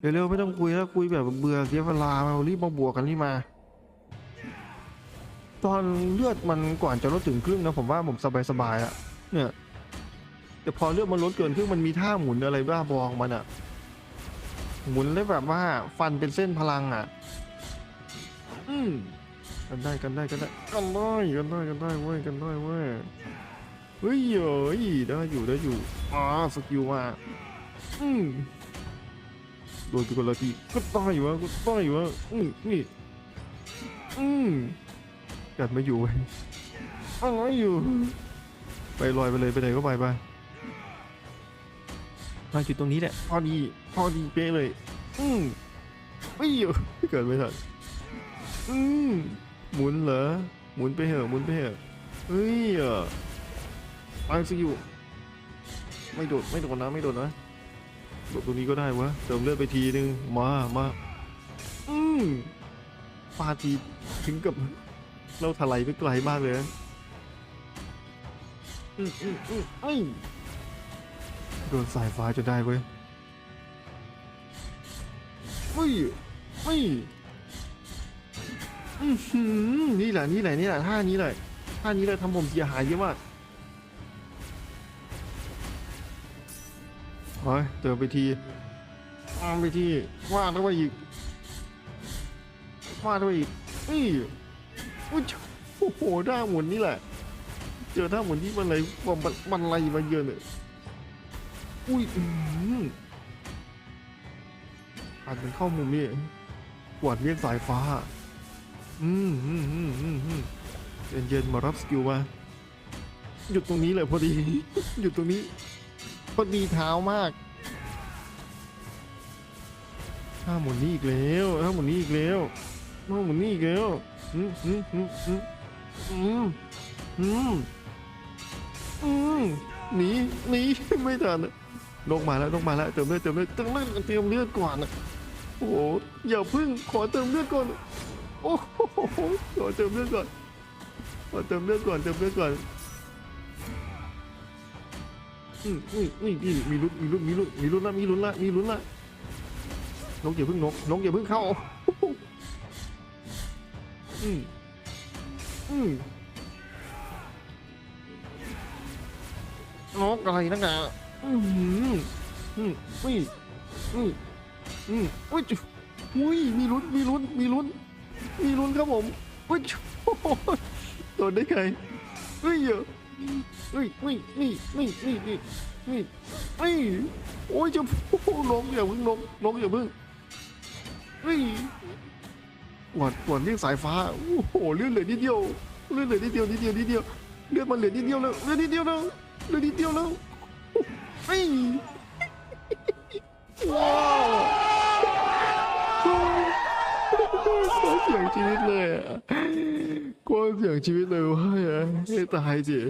เร็วๆไม่ต้องคุยแล้วคุยแบบเบื่อเสียเวลามารีบมาบวกกันนี่มา ตอนเลือดมันก่อนจะลดถึงครึ่งนะผมว่าผมสบายๆอะเนี่ยแต่พอเลือดมันลดเกินครึ่งมันมีท่าหมุนอะไรบ้าบอของมันอะหมุนได้แบบว่าฟันเป็นเส้นพลังอะอืมกันได้กันได้กันได้กันได้กันได้กันได้เว้ยกันได้เว้ยเฮ้ยเอ้ยได้อยู่ได้อยู่อ่าสกิลมาอืม โดนไปคนละทีก็ได้อยู่วะก็ได้อยู่วะอืมนี่อืมกัดไม่อยู่เว้ยอะไรอยู่ ไปลอยไปเลยไปไหนก็ไปไปมาจุดตรงนี้แหละพอดีพอดีเป๊ะเลย อืมไม่อยู่เกิดไม่ทันอืมหมุนเหรอหมุนไปเหอะหมุนไปเหอะเฮ้ยอะไปสกิลไม่โดดไม่โดดนะไม่โดดนะ โดดตรงนี้ก็ได้วะเติมเลือดไปทีนึงมามาอืมปาทีถึงกับเราถลายไปไกลมากเลยนะอืมอืมอืมไอ้ยโดนสายฟ้าจนได้เว้ยไม่ไม่อือหือนี่แหละนี่แหละนี่แหละท่านี้เลยท่านี้เลยทำผมเสียหายเยอะมาก เฮ้ยเติมไปทีวางไปทีวาดเข้าไปอีกวาดเข้าไปอีกนี่อุ้ยโอ้โหท่าหมุนนี่แหละ เจอท่าหมือนที่มันอะไรว่ามันมันอะไรมาเยอะเลยอุ้ยอืมอาจเป็นเข้ามุมนี่กวาดเรียกสายฟ้า อืมอืมอืมอืมอืมเย็นเย็นๆมารับสกิลมาหยุดตรงนี้เลยพอดีหยุดตรงนี้ พอดีเท้ามากท่าหมุนนี่อีกแล้วท่าหมุนนี่อีกแล้วท่าหมุนนี่อีกแล้วอืมอืมอืมอืมอืมอืมอืมหนีหนีไม่ทันอะนกมาแล้วนกมาแล้วเติมเลือดเติมเลือดเติมเลือดเติมเลือดก่อนอะโอ้โหอย่าพึ่งขอเติมเลือดก่อนโอ้โหขอเติมเลือดก่อนขอเติมเลือดก่อนเติมเลือดก่อน อืมนี่นี่นี่มีลุ้นมีลุ้นมีลุ้นมีลุ้นละมีลุ้นละมีลุ้นละนกอย่าเพึ่งนกนกอย่าเพึ่งเข้าอืมอืมนกอะไรนักหนาอืมอืมอุ้ยอืมอืมอุ้ยจุอุ้ยมีลุ้นมีลุ้นมีลุ้นมีลุ้นครับผมอุ้ยโดนได้ไงเฮ้ยเยอะ เฮ้ยนี่นี่นี่นี่นี่นี่เฮ้ยโอ้ยจะโอ้โหนกอย่าเพิ่งนกนกอย่าเพิ่งเฮ้ยหวดหวดเรียกสายฟ้าโอ้โหเลื่อนเหลือนิดเดียวเลื่อนเหลือนิดเดียวนิดเดียวนิดเดียวเลือดมันเหลือนิดเดียวแล้วเหลือนิดเดียวแล้วเหลือนิดเดียวแล้วเฮ้ยว้าวเสียงชีวิตเลย อะโคตรเสี